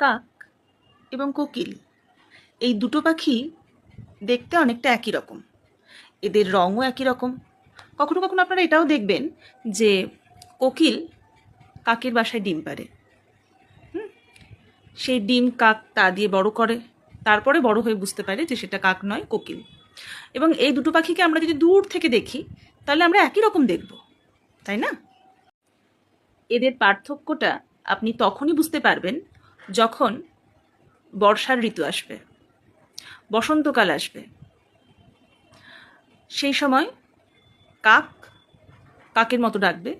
কাক এবং কোকিল। এই দুটো পাখি দেখতে অনেকটা একই রকম। এদের রঙও একই রকম। কখনো কখনো আপনারা এটাও দেখবেন যে কোকিল কাকের বাসায় ডিম পারে সেই ডিম কাক তা দিয়ে বড় করে। তারপরে বড় হয়ে বুঝতে পারে যে সেটা কাক নয়, কোকিল। এবং এই দুটো পাখিকে আমরা যদি দূর থেকে দেখি, তাহলে আমরা একই রকম দেখব। তাই না? এদের পার্থক্যটা আপনি তখনই বুঝতে পারবেন যখন বর্ষার ঋতু আসবে, বসন্তকাল আসবে, সেই সময় কাক কাকের মতো ডাকবে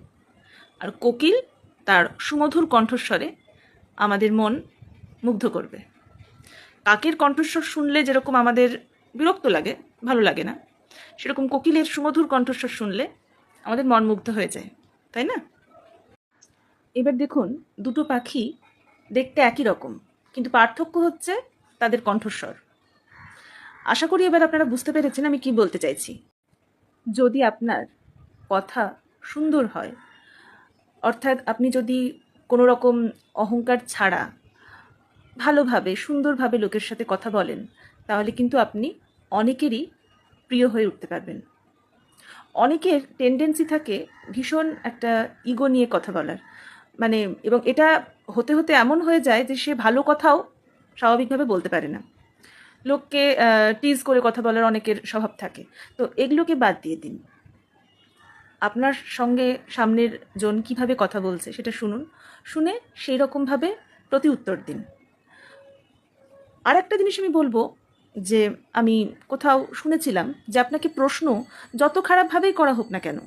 আর কোকিল তার সুমধুর কণ্ঠস্বরে আমাদের মন মুগ্ধ করবে। কাকের কণ্ঠস্বর শুনলে যেরকম আমাদের বিরক্ত লাগে, ভালো লাগে না, সেরকম কোকিলের সুমধুর কণ্ঠস্বর শুনলে আমাদের মন মুগ্ধ হয়ে যায়, তাই না? এবার দেখুন, দুটো পাখি দেখতে একই রকম, কিন্তু পার্থক্য হচ্ছে তাদের কণ্ঠস্বর। আশা করি এবার আপনারা বুঝতে পেরেছেন আমি কি বলতে চাইছি। যদি আপনার কথা সুন্দর হয়, অর্থাৎ আপনি যদি কোনো রকম অহংকার ছাড়া ভালোভাবে, সুন্দরভাবে লোকের সাথে কথা বলেন, তাহলে কিন্তু আপনি অনেকেরই প্রিয় হয়ে উঠতে পারবেন। অনেকের টেন্ডেন্সি থাকে ভীষণ একটা ইগো নিয়ে কথা বলার। মানে এবং এটা হতে হতে এমন হয়ে যায় যে সে ভালো কথাও স্বাভাবিকভাবে বলতে পারে না। লোককে টিজ করে কথা বলার অনেকের স্বভাব থাকে। তো এগুলোকে বাদ দিয়ে দিন। আপনার সঙ্গে সামনের জন কীভাবে কথা বলছে সেটা শুনুন। শুনে সেই রকমভাবে প্রতি উত্তর দিন। আর একটা জিনিস আমি বলব যে, আমি কোথাও শুনেছিলাম যে আপনাকে প্রশ্ন যত খারাপভাবেই করা হোক না কেন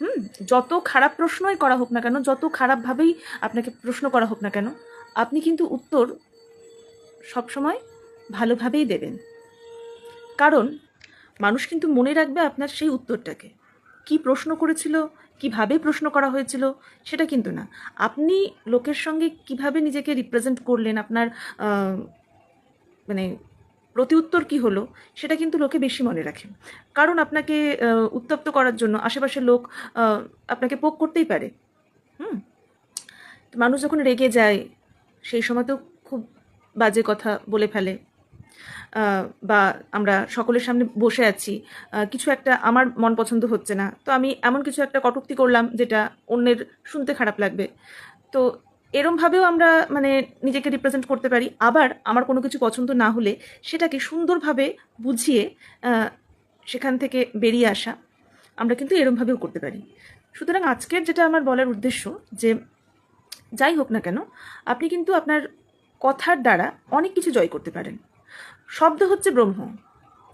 হুম, যত খারাপ প্রশ্নই করা হোক না কেন, যত খারাপভাবেই আপনাকে প্রশ্ন করা হোক না কেন, আপনি কিন্তু উত্তর সবসময় ভালোভাবেই দেবেন। কারণ মানুষ কিন্তু মনে রাখবে আপনার সেই উত্তরটাকে। কি প্রশ্ন করেছিল, কীভাবে প্রশ্ন করা হয়েছিল, সেটা কিন্তু না। আপনি লোকের সঙ্গে কীভাবে নিজেকে রিপ্রেজেন্ট করলেন, আপনার মানে প্রতি উত্তর কি হলো, সেটা কিন্তু লোকে বেশি মনে রাখে। কারণ আপনাকে উত্তপ্ত করার জন্য আশেপাশের লোক আপনাকে পোক করতেই পারে। হুম? মানুষ যখন রেগে যায়, সেই সময় তো খুব বাজে কথা বলে ফেলে। বা আমরা সকলের সামনে বসে আছি কিছু একটা আমার মন পছন্দ হচ্ছে না। তো আমি এমন কিছু একটা কটুক্তি করলাম, যেটা অন্যের শুনতে খারাপ লাগবে। তো এরমভাবেও আমরা মানে নিজেকে রিপ্রেজেন্ট করতে পারি। আবার আমার কোনো কিছু পছন্দ না হলে সেটাকে সুন্দরভাবে বুঝিয়ে সেখান থেকে বেরিয়ে আসা আমরা কিন্তু এরমভাবেও করতে পারি। সুতরাং আজকের যেটা আমার বলার উদ্দেশ্য যে, যাই হোক না কেন, আপনি কিন্তু আপনার কথার দ্বারা অনেক কিছু জয় করতে পারেন। শব্দ হচ্ছে ব্রহ্ম।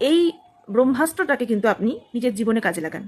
এই ব্রহ্মাস্ত্রটাকে কিন্তু আপনি নিজের জীবনে কাজে লাগান।